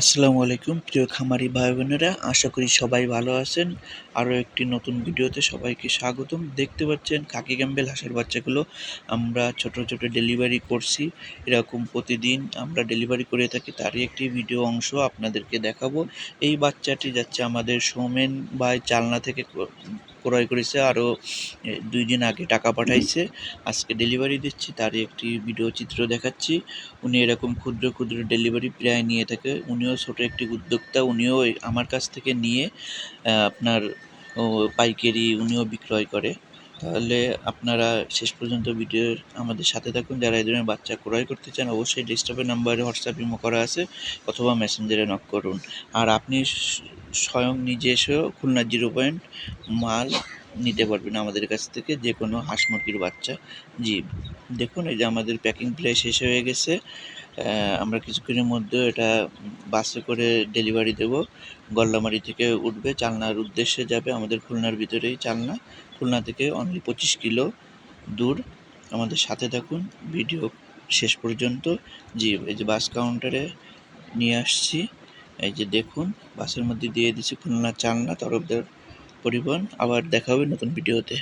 আসসালামু আলাইকুম, প্রিয় খামারি ভাই বোনেরা আশা করি সবাই ভালো আছেন। আরও একটি নতুন ভিডিওতে সবাইকে স্বাগতম। দেখতে পাচ্ছেন কাকি ক্যাম্বেল হাঁসের বাচ্চাগুলো। আমরা ছোট ছোট ডেলিভারি করছি। এরকম প্রতিদিন আমরা ডেলিভারি করে থাকি, তারই একটি ভিডিও অংশ আপনাদেরকে দেখাবো। এই বাচ্চাটি যাচ্ছে আমাদের সোমেন ভাই চালনা থেকে ক্রয় করেছে, আরও দুই দিন আগে টাকা পাঠাইছে। আজকে ডেলিভারি দিচ্ছি, তারই একটি ভিডিও চিত্র দেখাচ্ছি। উনি এরকম ক্ষুদ্র ক্ষুদ্র ডেলিভারি প্রায় নিয়ে থাকে। উনিও ছোট একটি উদ্যোক্তা, উনিও আমার কাছ থেকে নিয়ে আপনার পাইকারি উনিও বিক্রয় করে। তাহলে আপনারা শেষ পর্যন্ত ভিডিওর আমাদের সাথে থাকুন। যারা এই ধরনের বাচ্চা ক্রয় করতে চান, অবশ্যই ডেস্কটপের নাম্বারে হোয়াটসঅ্যাপ ইমো করা আছে অথবা মেসেঞ্জারে নক করুন। আর আপনি স্বয়ং নিজে এসেও খুলনা জিরো পয়েন্ট মাল নিতে পারবেন আমাদের কাছ থেকে যে কোনো হাঁস মুরগির বাচ্চা। জি, দেখুন এই যে আমাদের প্যাকিং প্রায় শেষ হয়ে গেছে। আমরা কিছুক্ষণের মধ্যে এটা বাসে করে ডেলিভারি দেব। গল্লামারি থেকে উঠবে, চালনার উদ্দেশ্যে যাবে আমাদের খুলনার ভিতরেই চালনা। খুলনা থেকে অনলি পঁচিশ কিলো দূর। আমাদের সাথে থাকুন, ভিডিও শেষ পর্যন্ত। জি, এই যে বাস কাউন্টারে নিয়ে আসছি। এই যে দেখুন, বাসের মধ্যে দিয়ে দিচ্ছি খুলনা চালনা, তরফদার পরিবহন। আবার দেখা হবে নতুন ভিডিওতে।